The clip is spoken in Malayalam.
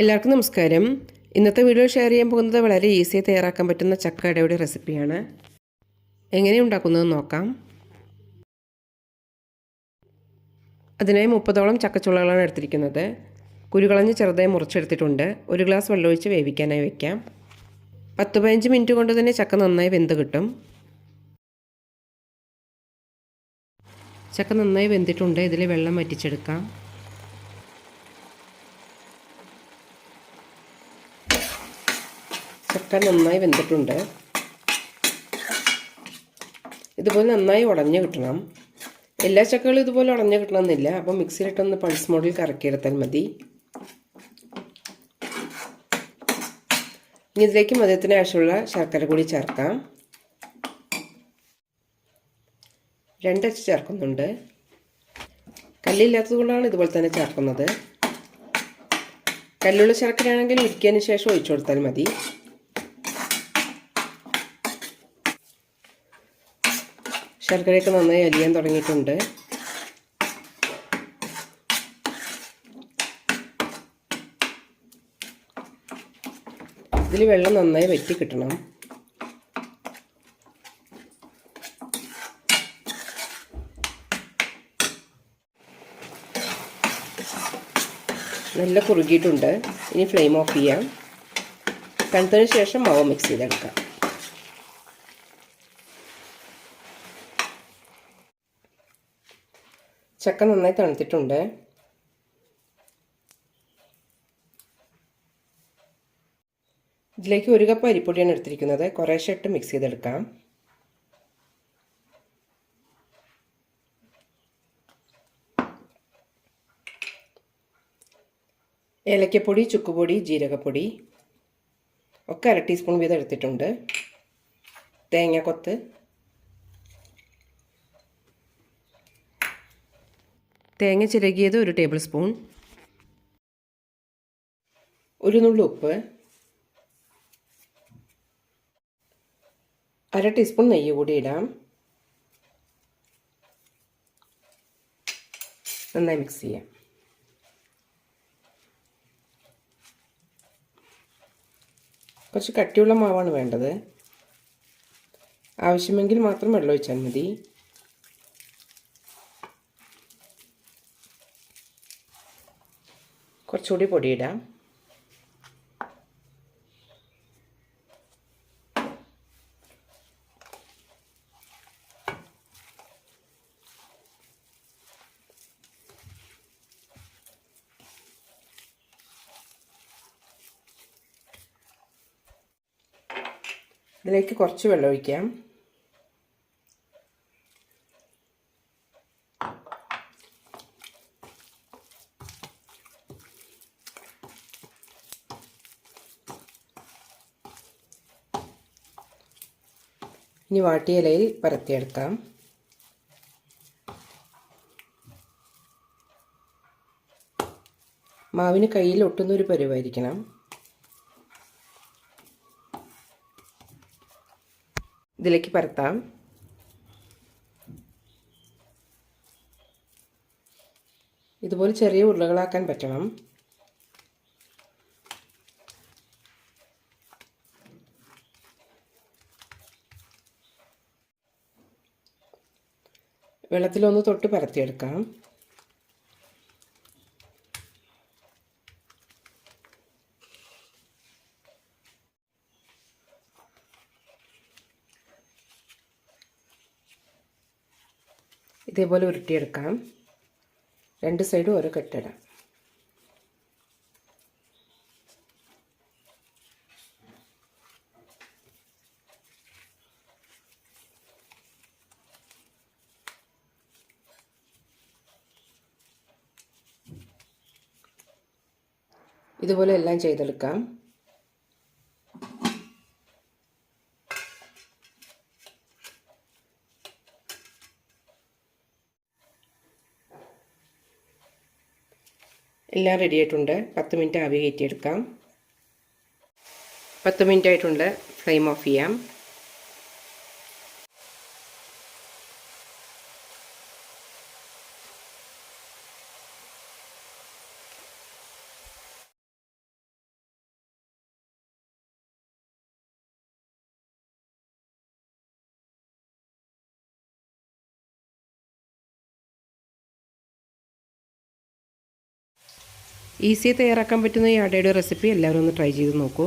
എല്ലാവർക്കും നമസ്കാരം. ഇന്നത്തെ വീഡിയോ ഷെയർ ചെയ്യാൻ പോകുന്നത് വളരെ ഈസിയായി തയ്യാറാക്കാൻ പറ്റുന്ന ചക്കടയുടെ റെസിപ്പിയാണ്. എങ്ങനെ ഉണ്ടാക്കുന്നത് നോക്കാം. അതിനായി മുപ്പതോളം ചക്കച്ചുളകളാണ് എടുത്തിരിക്കുന്നത്. കുരുകളഞ്ഞ് ചെറുതായി മുറിച്ചെടുത്തിട്ടുണ്ട്. ഒരു ഗ്ലാസ് വെള്ളമൊഴിച്ച് വേവിക്കാനായി വെക്കാം. പത്ത് പതിനഞ്ച് മിനിറ്റ് കൊണ്ട് തന്നെ ചക്ക നന്നായി വെന്ത് കിട്ടും. ചക്ക നന്നായി വെന്തിട്ടുണ്ട്. ഇതിൽ വെള്ളം വറ്റിച്ചെടുക്കാം. ചക്ക നന്നായി വെന്തിട്ടുണ്ട്. ഇതുപോലെ നന്നായി ഉടഞ്ഞു കിട്ടണം. എല്ലാ ചക്കകളും ഇതുപോലെ ഉടഞ്ഞു കിട്ടണമെന്നില്ല. അപ്പോൾ മിക്സിയിലിട്ടൊന്ന് പൾസ് മോഡിൽ കറക്കിയെടുത്താൽ മതി. ഇനി ഇതിലേക്ക് മധുരത്തിന് ആവശ്യമുള്ള ശർക്കര കൂടി ചേർക്കാം. രണ്ടച്ച് ചേർക്കുന്നുണ്ട്. കല്ലില്ലാത്തത് കൊണ്ടാണ് ഇതുപോലെ തന്നെ ചേർക്കുന്നത്. കല്ലുള്ള ശർക്കരയാണെങ്കിൽ ഉരുക്കിയതിന് ശേഷം ഒഴിച്ചു കൊടുത്താൽ മതി. ശർക്കരയൊക്കെ നന്നായി അലിയാൻ തുടങ്ങിയിട്ടുണ്ട്. ഇതിൽ വെള്ളം നന്നായി വറ്റി കിട്ടണം. നല്ല കുറുകിയിട്ടുണ്ട്. ഇനി ഫ്ലെയിം ഓഫ് ചെയ്യാം. തണുത്തതിന് ശേഷം മാവ് മിക്സ് ചെയ്തെടുക്കാം. ചക്ക നന്നായി തണുത്തിട്ടുണ്ട്. ഇതിലേക്ക് ഒരു കപ്പ് അരിപ്പൊടിയാണ് എടുത്തിരിക്കുന്നത്. കുറേശ്ശെ ഇട്ട് മിക്സ് ചെയ്തെടുക്കാം. ഏലക്കപ്പൊടി ചുക്കുപൊടി ജീരകപ്പൊടി ഒക്കെ അര ടീസ്പൂൺ വീതം എടുത്തിട്ടുണ്ട്. തേങ്ങാക്കൊത്ത് തേങ്ങ ചിരകിയത് ഒരു ടേബിൾ സ്പൂൺ. ഒരു നുള്ളു ഉപ്പ്. അര ടീസ്പൂൺ നെയ്യ് കൂടി ഇടാം. നന്നായി മിക്സ് ചെയ്യാം. കുറച്ച് കട്ടിയുള്ള മാവാണ് വേണ്ടത്. ആവശ്യമെങ്കിൽ മാത്രം വെള്ളം ഒഴിച്ചാൽ മതി. കുറച്ചുകൂടി പൊടിയിടാം. ഇതിലേക്ക് കുറച്ച് വെള്ളം ഒഴിക്കാം. ഇനി വാട്ടിയ ഇലയിൽ പരത്തിയെടുക്കാം. മാവിന് കയ്യിൽ ഒട്ടുന്ന ഒരു പരുവായിരിക്കണം. ഇതിലേക്ക് പരത്താം. ഇതുപോലെ ചെറിയ ഉരുളകളാക്കാൻ പറ്റണം. വെള്ളത്തിലൊന്ന് തൊട്ട് പരത്തിയെടുക്കാം. ഇതേപോലെ ഉരുട്ടിയെടുക്കാം. രണ്ട് സൈഡും ഓരോ കെട്ടിടാം. ഇതുപോലെ എല്ലാം ചെയ്തെടുക്കാം. എല്ലാം റെഡി ആയിട്ടുണ്ട്. പത്ത് മിനിറ്റ് ആവി കയറ്റിയെടുക്കാം. പത്ത് മിനിറ്റ് ആയിട്ടുണ്ട്. ഫ്ലെയിം ഓഫ് ചെയ്യാം. ഈസി തയ്യാറാക്കാൻ പറ്റുന്ന ഈ അടയുടെ റെസിപ്പി എല്ലാവരും ഒന്ന് ട്രൈ ചെയ്ത് നോക്കൂ.